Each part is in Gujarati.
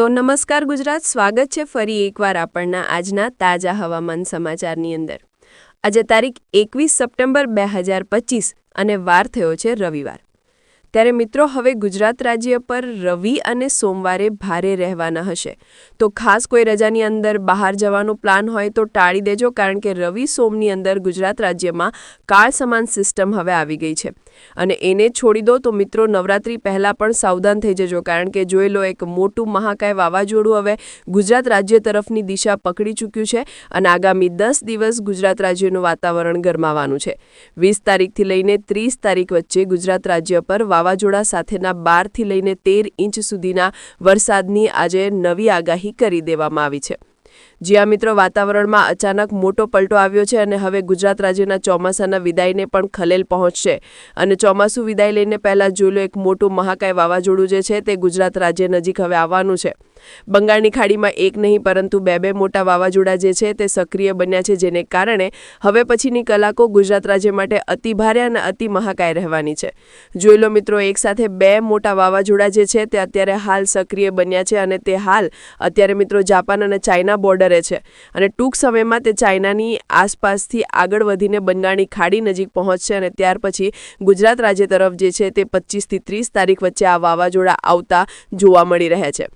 તો નમસ્કાર ગુજરાત, સ્વાગત છે ફરી એકવાર આપણના આજના તાજા હવામાન સમાચારની અંદર. આજે તારીખ એકવીસ સપ્ટેમ્બર બે અને વાર થયો છે રવિવાર. ત્યારે મિત્રો, હવે ગુજરાત રાજ્ય પર રવિ અને સોમવારે ભારે રહેવાના હશે. તો ખાસ કોઈ રજાની અંદર બહાર જવાનો પ્લાન હોય તો ટાળી દેજો, કારણ કે રવિ સોમની અંદર ગુજરાત રાજ્યમાં કાળ સમાન સિસ્ટમ હવે આવી ગઈ છે. અને એને છોડી દો તો મિત્રો, નવરાત્રી પહેલાં પણ સાવધાન થઈ જજો, કારણ કે જોઈ લો એક મોટું મહાકાય વાવાઝોડું હવે ગુજરાત રાજ્ય તરફની દિશા પકડી ચૂક્યું છે અને આગામી દસ દિવસ ગુજરાત રાજ્યનું વાતાવરણ ગરમાવાનું છે. વીસ તારીખથી લઈને ત્રીસ તારીખ વચ્ચે ગુજરાત રાજ્ય પર વાવાઝોડા સાથેના બારથી લઈને તેર ઇંચ સુધીના વરસાદની આજે નવી આગાહી કરી દેવામાં આવી છે. જ્યાં મિત્રો વાતાવરણમાં અચાનક મોટો પલટો આવ્યો છે અને હવે ગુજરાત રાજ્યના ચોમાસાના વિદાયને પણ ખલેલ પહોંચશે. અને ચોમાસું વિદાય લઈને પહેલાં જોઈ લો એક મોટું મહાકાય વાવાઝોડું જે છે તે ગુજરાત રાજ્ય નજીક હવે આવવાનું છે. બંગાળની ખાડીમાં એક નહીં, પરંતુ બે બે મોટા વાવાઝોડા જે છે તે સક્રિય બન્યા છે, જેને કારણે હવે પછીની કલાકો ગુજરાત રાજ્ય માટે અતિ ભારે અને અતિ મહાકાય રહેવાની છે. જોઈ લો મિત્રો એકસાથે બે મોટા વાવાઝોડા જે છે તે અત્યારે હાલ સક્રિય બન્યા છે અને તે હાલ, અત્યારે મિત્રો, જાપાન અને ચાઇના બોર્ડરે છે અને ટૂંક સમયમાં તે ચાઇનાની આસપાસથી આગળ વધીને બંગાળની ખાડી નજીક પહોંચશે અને ત્યાર પછી ગુજરાત રાજ્ય તરફ જે છે તે પચીસથી ત્રીસ તારીખ વચ્ચે આ વાવાઝોડા આવતા જોવા મળી રહ્યા છે.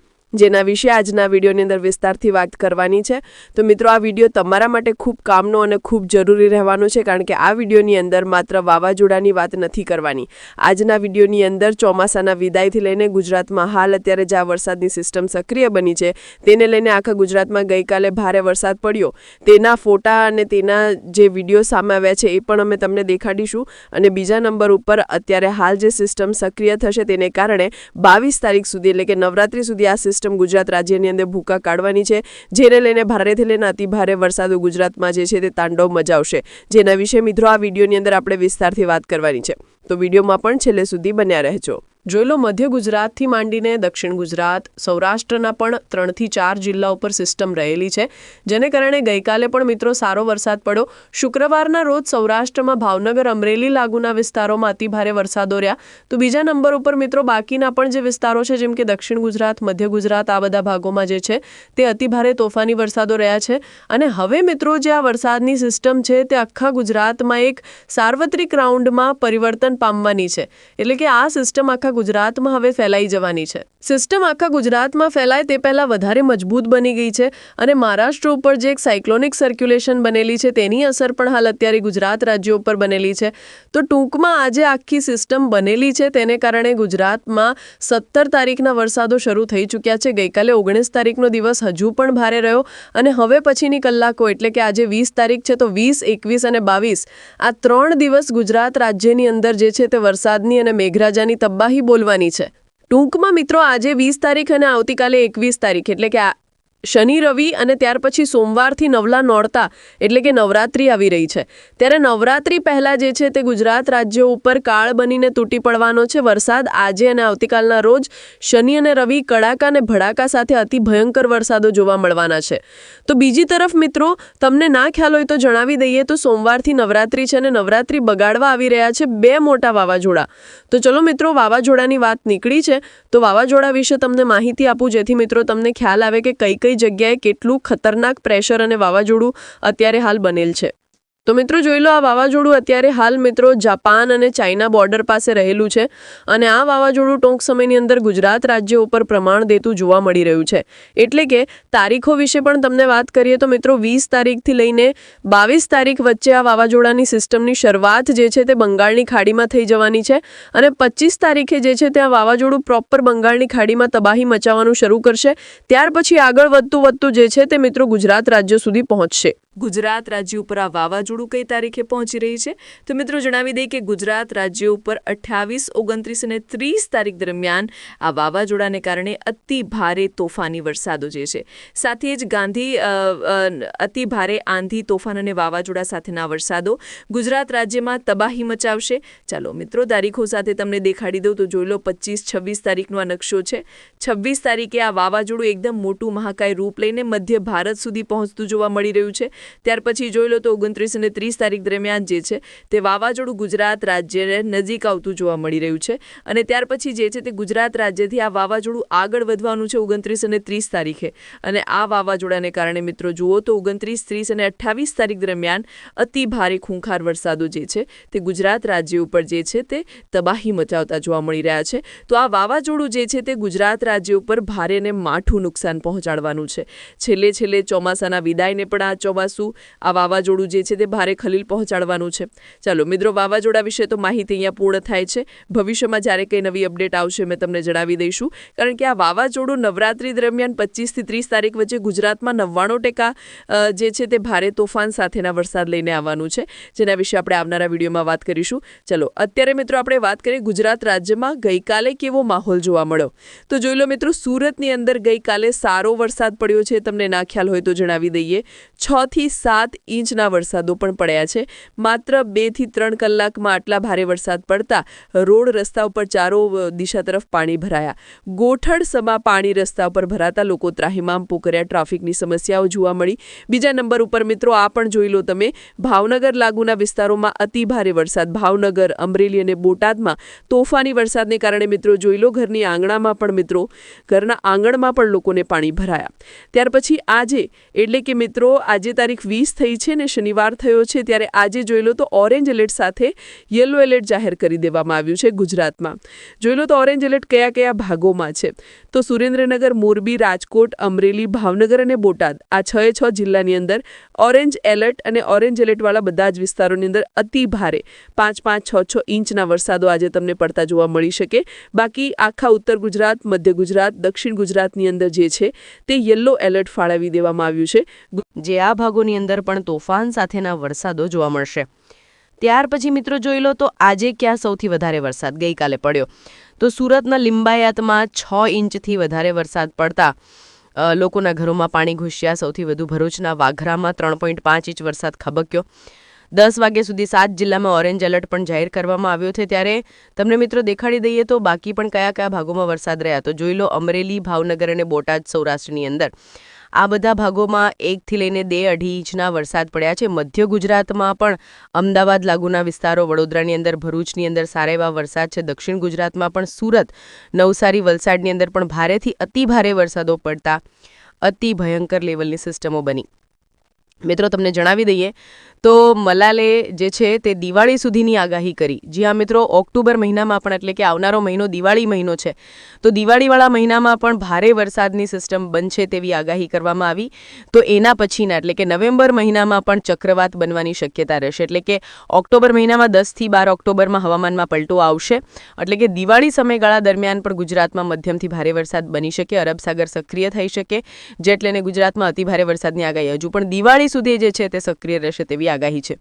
જેના વિશે આજના વિડીયોની અંદર વિસ્તારથી વાત કરવાની છે. તો મિત્રો, આ વીડિયો તમારા માટે ખૂબ કામનો અને ખૂબ જરૂરી રહેવાનો છે, કારણ કે આ વિડીયોની અંદર માત્ર વાવાઝોડાની વાત નથી કરવાની. આજના વિડીયોની અંદર ચોમાસાના વિદાયથી લઈને ગુજરાતમાં હાલ અત્યારે જ્યાં વરસાદની સિસ્ટમ સક્રિય બની છે, તેને લઈને આખા ગુજરાતમાં ગઈકાલે ભારે વરસાદ પડ્યો. તેના ફોટા અને તેના જે વીડિયો સામે આવ્યા છે, એ પણ અમે તમને દેખાડીશું. અને બીજા નંબર ઉપર અત્યારે હાલ જે સિસ્ટમ સક્રિય થશે, તેને કારણે બાવીસ તારીખ સુધી એટલે કે નવરાત્રી સુધી આ સિસ્ટમ સિસ્ટમ ગુજરાત રાજ્યની અંદર ભૂકા કાઢવાની છે, જેને લઈને ભારેથી લઈને અતિ ભારે વરસાદો ગુજરાતમાં જે છે તે તાંડવ મજાવશે જેના વિશે મિત્રો આ વિડીયોની અંદર આપણે વિસ્તારથી વાત કરવાની છે. તો વિડીયોમાં પણ છેલ્લે સુધી બન્યા રહેજો. જોઈ લો, મધ્ય ગુજરાતથી માંડીને દક્ષિણ ગુજરાત, સૌરાષ્ટ્રના પણ ત્રણથી ચાર જિલ્લા ઉપર સિસ્ટમ રહેલી છે. જેને કારણે ગઈકાલે પણ મિત્રો સારો વરસાદ પડ્યો. શુક્રવારના રોજ સૌરાષ્ટ્રમાં ભાવનગર, અમરેલી લાગુના વિસ્તારોમાં અતિભારે વરસાદો રહ્યા. તો બીજા નંબર ઉપર મિત્રો બાકીના પણ જે વિસ્તારો છે, જેમ કે દક્ષિણ ગુજરાત, મધ્ય ગુજરાત, આ બધા ભાગોમાં જે છે, તે અતિભારે તોફાની વરસાદો રહ્યા છે. અને હવે મિત્રો જે આ વરસાદની સિસ્ટમ છે, તે આખા ગુજરાતમાં એક સાર્વત્રિક રાઉન્ડમાં પરિવર્તન પામવાની છે. એટલે કે આ સિસ્ટમ આખા ગુજરાતમાં હવે ફેલાઈ જવાની છે. સિસ્ટમ આખા ગુજરાતમાં ફેલાય તે પહેલાં વધારે મજબૂત બની ગઈ છે અને મહારાષ્ટ્ર ઉપર જે એક સાયક્લોનિક સર્ક્યુલેશન બનેલી છે તેની અસર પણ હાલ અત્યારે ગુજરાત રાજ્યો ઉપર બનેલી છે. તો ટૂંકમાં આજે આખી સિસ્ટમ બનેલી છે તેને કારણે ગુજરાતમાં સત્તર તારીખના વરસાદો શરૂ થઈ ચૂક્યા છે. ગઈકાલે ઓગણીસ તારીખનો દિવસ હજુ પણ ભારે રહ્યો અને હવે પછીની કલાકો એટલે કે આજે વીસ તારીખ છે તો વીસ, એકવીસ અને બાવીસ આ ત્રણ દિવસ ગુજરાત રાજ્યની અંદર જે છે તે વરસાદની અને મેઘરાજાની તબાહી બોલવાની છે. ટૂંકમાં મિત્રો આજે વીસ તારીખ અને આવતીકાલે એકવીસ તારીખ એટલે કે શનિ, રવિ અને ત્યાર પછી સોમવારથી નવલા નોરતા એટલે કે નવરાત્રિ આવી રહી છે. ત્યારે નવરાત્રિ પહેલાં જે છે તે ગુજરાત રાજ્યો ઉપર કાળ બનીને તૂટી પડવાનો છે. વરસાદ આજે અને આવતીકાલના રોજ શનિ અને રવિ કડાકા અને ભડાકા સાથે અતિ ભયંકર વરસાદો જોવા મળવાના છે. તો બીજી તરફ મિત્રો, તમને ના ખ્યાલ હોય તો જણાવી દઈએ તો સોમવારથી નવરાત્રિ છે અને નવરાત્રિ બગાડવા આવી રહ્યા છે બે મોટા વાવાઝોડા. તો ચલો મિત્રો, વાવાઝોડાની વાત નીકળી છે. તો વાવાઝોડા વિશે તમને માહિતી આપું, જેથી મિત્રો તમને ખ્યાલ આવે કે કઈ કઈ જગ્યાએ કેટલું ખતરનાક પ્રેશર અને વાવાઝોડું અત્યારે હાલ બનેલ છે. તો મિત્રો જોઈ લો, આ વાવાઝોડું અત્યારે હાલ મિત્રો જાપાન અને ચાઇના બોર્ડર પાસે રહેલું છે અને આ વાવાઝોડું ટૂંક સમયની અંદર ગુજરાત રાજ્ય ઉપર પ્રમાણ દેતું જોવા મળી રહ્યું છે. એટલે કે તારીખો વિશે પણ તમને વાત કરીએ તો મિત્રો વીસ તારીખથી લઈને બાવીસ તારીખ વચ્ચે આ વાવાઝોડાની સિસ્ટમની શરૂઆત જે છે તે બંગાળની ખાડીમાં થઈ જવાની છે અને પચીસ તારીખે જે છે ત્યાં વાવાઝોડું પ્રોપર બંગાળની ખાડીમાં તબાહી મચાવવાનું શરૂ કરશે. ત્યાર પછી આગળ વધતું વધતું જે છે તે મિત્રો ગુજરાત રાજ્ય સુધી પહોંચશે. ગુજરાત રાજ્ય ઉપર આ વાવાઝોડું કઈ તારીખે પહોંચી રહી છે? તો મિત્રો જણાવી દઈએ કે ગુજરાત રાજ્ય ઉપર અઠ્યાવીસ, ઓગણત્રીસ અને ત્રીસ તારીખ દરમિયાન આ વાવાઝોડાને કારણે અતિ ભારે તોફાની વરસાદો જે છે. સાથે જ ગાંધી અતિ ભારે આંધી, તોફાન અને વાવાઝોડા સાથેના વરસાદો ગુજરાત રાજ્યમાં તબાહી મચાવશે. ચાલો મિત્રો તારીખો સાથે તમને દેખાડી દઉં તો જોઈ લો પચીસ, છવ્વીસ તારીખનો આ નકશો છે. છવ્વીસ તારીખે આ વાવાઝોડું એકદમ મોટું મહાકાય રૂપ લઈને મધ્ય ભારત સુધી પહોંચતું જોવા મળી રહ્યું છે. ત્યાર પછી જોઈ લો તો ઓગણત્રીસ અને ત્રીસ તારીખ દરમિયાન જે છે તે વાવાઝોડું ગુજરાત રાજ્યને નજીક આવતું જોવા મળી રહ્યું છે. અને ત્યાર પછી જે છે તે ગુજરાત રાજ્યથી આ વાવાઝોડું આગળ વધવાનું છે ઓગણત્રીસ અને ત્રીસ તારીખે. અને આ વાવાઝોડાને કારણે મિત્રો જુઓ તો ઓગણત્રીસ, ત્રીસ અને અઠ્ઠાવીસ તારીખ દરમિયાન અતિ ભારે ખૂંખાર વરસાદો જે છે તે ગુજરાત રાજ્ય ઉપર જે છે તે તબાહી મચાવતા જોવા મળી રહ્યા છે. તો આ વાવાઝોડું જે છે તે ગુજરાત રાજ્ય ઉપર ભારે અને માઠું નુકસાન પહોંચાડવાનું છે. છેલ્લે છેલ્લે ચોમાસાના વિદાયને પણ આ ચોમાસું આ વાવાઝોડું જે છે તે ભારે ખલીલ પહોંચાડવાનું છે. ચાલો, મિત્રો, વાવાઝોડા વિશે તો માહિતી અહીંયા પૂર્ણ થાય છે. ભવિષ્યમાં જ્યારે કંઈ નવી અપડેટ આવશે, મેં તમને જણાવી દઈશું. કારણ કે આ વાવાઝોડું નવરાત્રી દરમિયાન પચીસથી ત્રીસ તારીખ વચ્ચે ગુજરાતમાં નવ્વાણું ટકા જે છે તે ભારે તોફાન સાથેના વરસાદ લઈને આવવાનું છે. જેના વિશે આપણે આવનારા વિડીયોમાં વાત કરીશું. ચલો, અત્યારે, મિત્રો, આપણે વાત કરીએ ગુજરાત રાજ્યમાં ગઈકાલે કેવો માહોલ જોવા મળ્યો? તો જોઈ લો, મિત્રો, સુરતની અંદર ગઈકાલે સારો વરસાદ પડ્યો છે. તમને ના ખ્યાલ હોય તો જણાવી દઈએ. છ થી સાત ઇંચના વરસાદો પણ પડ્યા છે. માત્ર બેથી ત્રણ કલાકમાં આટલા ભારે વરસાદ પડતા રોડ રસ્તા ઉપર ચારો દિશા તરફ પાણી ભરાયા. ગોઠડ સમા પાણી રસ્તા ઉપર ભરાતા લોકો ત્રાહિમામ પોકર્યા ટ્રાફિકની સમસ્યાઓ જોવા મળી. બીજા નંબર ઉપર મિત્રો આ પણ જોઈ લો તમે. ભાવનગર લાગુના વિસ્તારોમાં અતિ ભારે વરસાદ. ભાવનગર, અમરેલી અને બોટાદમાં તોફાની વરસાદને કારણે મિત્રો જોઈ લો ઘરની આંગણામાં પણ મિત્રો, ઘરના આંગણમાં પણ લોકોને પાણી ભરાયા. ત્યાર પછી આજે, એટલે કે મિત્રો આજે તારીખ વીસ થઈ છે અને શનિવાર થયો છે, ત્યારે આજે જોઈ લો તો ઓરેન્જ એલર્ટ સાથે યલો એલર્ટ જાહેર કરી દેવામાં આવ્યું છે ગુજરાતમાં. જોઈ લો તો ઓરેન્જ એલર્ટ કયા કયા ભાગોમાં છે? તો સુરેન્દ્રનગર, મોરબી, રાજકોટ, અમરેલી, ભાવનગર અને બોટાદ આ છ છ જિલ્લાની અંદર ઓરેન્જ એલર્ટ અને ઓરેન્જ એલર્ટવાળા બધા જ વિસ્તારોની અંદર અતિ ભારે પાંચ પાંચ છ છ ઇંચના વરસાદો આજે તમને પડતા જોવા મળી શકે. બાકી આખા ઉત્તર ગુજરાત, મધ્ય ગુજરાત, દક્ષિણ ગુજરાતની અંદર જે છે તે યલો એલર્ટ ફાળવી દેવામાં આવ્યું છે. જે આ ભાગોની અંદર પણ તોફાન સાથેના વરસાદો જોવા મળશે. ત્યાર પછી મિત્રો જોઈ લો તો આજે ક્યાં સૌથી વધારે વરસાદ ગઈકાલે પડ્યો? તો સુરતના લિંબાયતમાં છ ઇંચથી વધારે વરસાદ પડતા લોકોના ઘરોમાં પાણી ઘૂસ્યા. સૌથી વધુ ભરૂચના વાઘરામાં ત્રણ પોઈન્ટ પાંચ ઇંચ વરસાદ ખબક્યો. દસ વાગ્યા સુધી સાત જિલ્લામાં ઓરેન્જ એલર્ટ પણ જાહેર કરવામાં આવ્યો છે. ત્યારે તમને મિત્રો દેખાડી દઈએ તો બાકી પણ કયા કયા ભાગોમાં વરસાદ રહ્યા? તો જોઈ લો અમરેલી, ભાવનગર અને બોટાદ સૌરાષ્ટ્રની અંદર. આ બધા ભાગોમાં એકથી લઈને બે અઢી ઇંચના વરસાદ પડ્યા છે. મધ્ય ગુજરાતમાં પણ અમદાવાદ લાગુના વિસ્તારો, વડોદરાની અંદર, ભરૂચની અંદર સારા એવા વરસાદ છે. દક્ષિણ ગુજરાતમાં પણ સુરત, નવસારી, વલસાડની અંદર પણ ભારેથી અતિ ભારે વરસાદો પડતા અતિ ભયંકર લેવલની સિસ્ટમો બની. મિત્રો, તમને જણાવી દઈએ. તો મલાલે જે છે તે દિવાળી સુધીની આગાહી કરી. જ્યાં મિત્રો, ઓક્ટોબર મહિનામાં પણ એટલે કે આવનારો મહિનો દિવાળી મહિનો છે. તો દિવાળીવાળા મહિનામાં પણ ભારે વરસાદની સિસ્ટમ બનશે તેવી આગાહી કરવામાં આવી. તો એના પછીના એટલે કે નવેમ્બર મહિનામાં પણ ચક્રવાત બનવાની શક્યતા રહેશે. એટલે કે ઓક્ટોબર મહિનામાં દસથી બાર ઓક્ટોબરમાં હવામાનમાં પલટો આવશે. એટલે કે દિવાળી સમયગાળા દરમિયાન પણ ગુજરાતમાં મધ્યમથી ભારે વરસાદ બની શકે. અરબ સાગર સક્રિય થઈ શકે. જેટલેને ગુજરાતમાં અતિભારે વરસાદની આગાહી હજુ. પણ દિવાળી સુધી જે છે તે સક્રિય રહેશે તેવી આગાહી છે.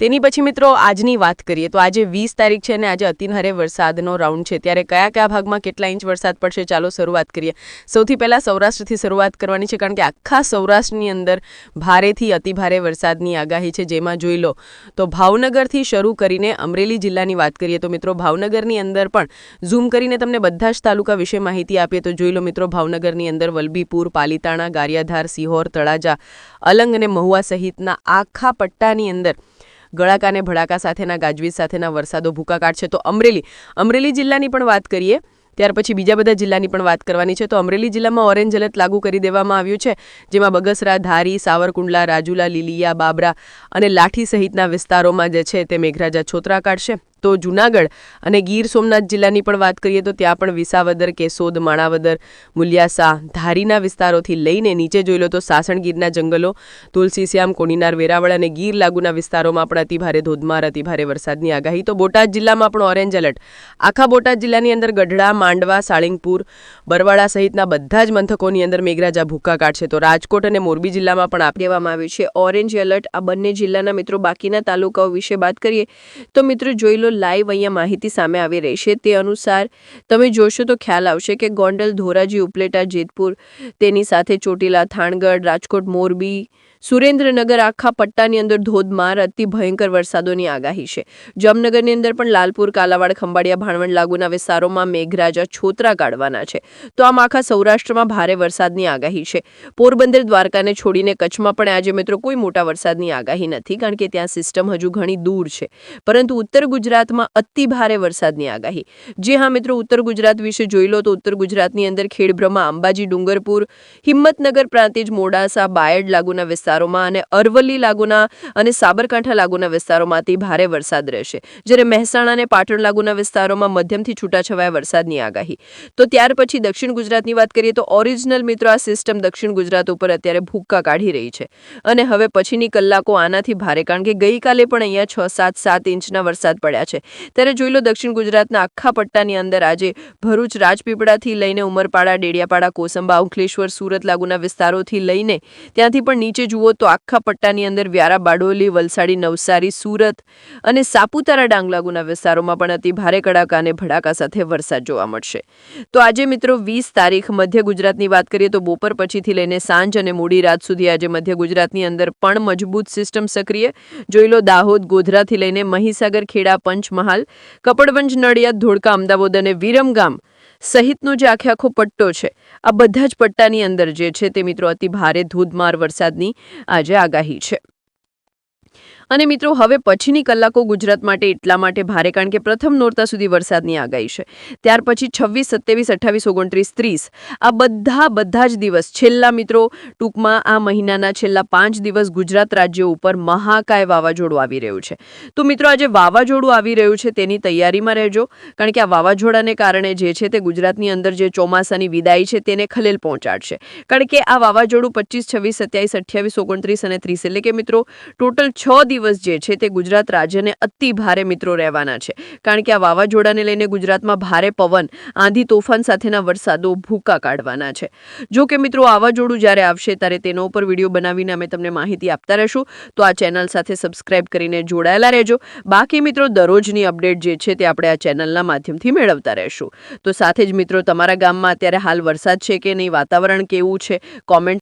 તેની પછી મિત્રો આજની વાત કરીએ તો આજે વીસ તારીખ છે અને આજે અતિનહરે વરસાદનો રાઉન્ડ છે. ત્યારે કયા કયા ભાગમાં કેટલા ઇંચ વરસાદ પડશે ચાલો શરૂઆત કરીએ. સૌથી પહેલાં સૌરાષ્ટ્રથી શરૂઆત કરવાની છે કારણ કે આખા સૌરાષ્ટ્રની અંદર ભારેથી અતિભારે વરસાદની આગાહી છે. જેમાં જોઈ લો તો ભાવનગરથી શરૂ કરીને અમરેલી જિલ્લાની વાત કરીએ તો મિત્રો ભાવનગરની અંદર પણ ઝૂમ કરીને તમને બધા જ તાલુકા વિશે માહિતી આપીએ તો જોઈ લો મિત્રો ભાવનગરની અંદર વલભીપુર, પાલીતાણા, ગારિયાધાર, સિહોર, તળાજા, અલંગ અને મહુવા સહિતના આખા પટ્ટાની અંદર ગળાકા અને ભડાકા સાથેના, ગાજવીજ સાથેના વરસાદો ભૂકા કાઢશે. તો અમરેલી અમરેલી જિલ્લાની પણ વાત કરીએ, ત્યાર પછી બીજા બધા જિલ્લાની પણ વાત કરવાની છે. તો અમરેલી જિલ્લામાં ઓરેન્જ એલર્ટ લાગુ કરી દેવામાં આવ્યું છે, જેમાં બગસરા, ધારી, સાવરકુંડલા, રાજુલા, લીલીયા, બાબરા અને લાઠી સહિતના વિસ્તારોમાં જે છે તે મેઘરાજા છોતરા કાઢશે. તો જુનાગઢ અને ગીર સોમનાથ જિલ્લાની પણ વાત કરીએ તો ત્યાં પણ વિસાવદર, કેશોદ, માણાવદર, મુલિયાસા ધારીના વિસ્તારોથી લઈને નીચે જોઈ લો તો સાસણગીરના જંગલો તુલસીશ્યામ કોડીનાર, વેરાવળ અને ગીર લાગુના વિસ્તારોમાં પણ અતિભારે ધોધમાર, અતિભારે વરસાદની આગાહી. તો બોટાદ જિલ્લામાં પણ ઓરેન્જ એલર્ટ. આખા બોટાદ જિલ્લાની અંદર ગઢડા, માંડવા, સાળીંગપુર બરવાડા સહિતના બધા જ મથકોની અંદર મેઘરાજા ભૂક્કા કાઢશે. તો રાજકોટ અને મોરબી જિલ્લામાં પણ આપી દેવામાં આવ્યું છે ઓરેન્જ એલર્ટ. આ બંને જિલ્લાના મિત્રો બાકીના તાલુકાઓ વિશે વાત કરીએ તો મિત્રો જોઈ લો લાઈવ અહીંયા માહિતી સામે આવી રહી છે. તે અનુસાર, તમે જોશો તો ખ્યાલ આવશે કે ગોંડલ, ધોરાજી, ઉપલેટા, જેતપુર, તેની સાથે ચોટીલા, થાણગઢ, રાજકોટ, મોરબી સુરેન્દ્રનગર આખા પટ્ટાની અંદર ધોધમાર અતિ ભયંકર વરસાદોની આગાહી છે. જામનગરની અંદર પણ લાલપુર, કાલાવાડ, ખંભાળિયા, ભાણવડ લાગુના વિસ્તારોમાં મેઘરાજા છોતરા કાઢવાના છે. તો આમ આખા સૌરાષ્ટ્રમાં ભારે વરસાદની આગાહી છે. પોરબંદર, દ્વારકાને છોડીને કચ્છમાં પણ આજે મિત્રો કોઈ મોટા વરસાદની આગાહી નથી, કારણ કે ત્યાં સિસ્ટમ હજુ ઘણી દૂર છે. પરંતુ ઉત્તર ગુજરાતમાં અતિ ભારે વરસાદની આગાહી. જે હા મિત્રો ઉત્તર ગુજરાત વિશે જોઈ લો તો ઉત્તર ગુજરાતની અંદર ખેડબ્રહ્મા, અંબાજી, ડુંગરપુર, હિંમતનગર પ્રાંતિજ, મોડાસા, બાયડ લાગુના વિસ્તારોમાં અને અરવલ્લી લાગુના અને સાબરકાંઠા લાગુના વિસ્તારોમાંથી ભારે વરસાદ રહેશે. જ્યારે મહેસાણા અને પાટણ લાગુના વિસ્તારોમાં મધ્યમથી છૂટાછવાયા વરસાદની આગાહી. તો ત્યાર પછી દક્ષિણ ગુજરાતની વાત કરીએ તો ઓરિજિનલ મિત્રો આ સિસ્ટમ દક્ષિણ ગુજરાત ઉપર અત્યારે ભૂક્કા કાઢી રહી છે. અને હવે પછીની કલાકો આનાથી ભારે, કારણ કે ગઈકાલે પણ અહીંયા છ, સાત સાત ઇંચના વરસાદ પડ્યા છે. ત્યારે જોઈ લો દક્ષિણ ગુજરાતના આખા પટ્ટાની અંદર આજે ભરૂચ, રાજપીપળાથી લઈને ઉમરપાડા, ડેડિયાપાડા, કોસંબા, અંકલેશ્વર, સુરત લાગુના વિસ્તારોથી લઈને ત્યાંથી પણ નીચે જુઓ તો આખા પટ્ટાની અંદર વ્યારા બારડોલી વલસાડી, નવસારી, સુરત અને સાપુતારા ડાંગલાગુના વિસ્તારોમાં પણ અતિ ભારે કડાકા અને ભડાકા સાથે વરસાદ જોવા મળશે. તો આજે મિત્રો વીસ તારીખ મધ્ય ગુજરાતની વાત કરીએ તો બપોર પછીથી લઈને સાંજ અને મોડી રાત સુધી આજે મધ્ય ગુજરાતની અંદર પણ મજબૂત સિસ્ટમ સક્રિય. જોઈ લો દાહોદ, ગોધરાથી લઈને મહીસાગર, ખેડા, પંચમહાલ, કપડવંજ, નડિયાદ, ધોળકા, અમદાવાદ અને વિરમગામ સહિતનો જે આખે આખો પટ્ટો છે, આ બધા જ પટ્ટાની અંદર જે છે તે મિત્રો અતિ ભારે ધોધમાર વરસાદની આજે આગાહી છે. અને મિત્રો, હવે પછીની કલાકો ગુજરાત માટે એટલા માટે ભારે, કારણ કે પ્રથમ નોરતા સુધી વરસાદની આગાહી છે. ત્યાર પછી છવ્વીસ, સત્યાવીસ, અઠ્ઠાવીસ, ઓગણત્રીસ, ત્રીસ. આ બધા બધા જ દિવસ, છેલ્લા મિત્રો, ટૂંકમાં આ મહિનાના છેલ્લા પાંચ દિવસ ગુજરાત રાજ્ય ઉપર મહાકાય વાવાઝોડું આવી રહ્યું છે. તો મિત્રો, આજે વાવાઝોડું આવી રહ્યું છે તેની તૈયારીમાં રહેજો, કારણ કે આ વાવાઝોડાને કારણે જે છે તે ગુજરાતની અંદર જે ચોમાસાની વિદાય છે તેને ખલેલ પહોંચાડશે. કારણ કે આ વાવાઝોડું પચીસ છવ્વીસ, સત્યાવીસ, અઠ્યાવીસ, ઓગણત્રીસ અને ત્રીસ, એટલે કે મિત્રો, ટોટલ છ દિવસ જે છે તે ગુજરાત રાજ્યને અતિ ભારે મિત્રો રહેવાના છે. કારણ કે આ વાવાઝોડાને લઈને ગુજરાતમાં ભારે પવન, આંધી તોફાન સાથેના વરસાદો ભૂકા કાઢવાના છે. જો કે મિત્રો, વાવાઝોડું જ્યારે આવશે ત્યારે તેનો ઉપર વીડિયો બનાવીને અમે તમને માહિતી આપતા રહેશું. તો આ ચેનલ સાથે સબસ્ક્રાઇબ કરીને જોડાયેલા રહેજો. બાકી મિત્રો, દરરોજની અપડેટ જે છે તે આપણે આ ચેનલના માધ્યમથી મેળવતા રહેશું. તો સાથે જ મિત્રો, તમારા ગામમાં અત્યારે હાલ વરસાદ છે કે નહીં? વાતાવરણ કેવું છે? કોમેન્ટ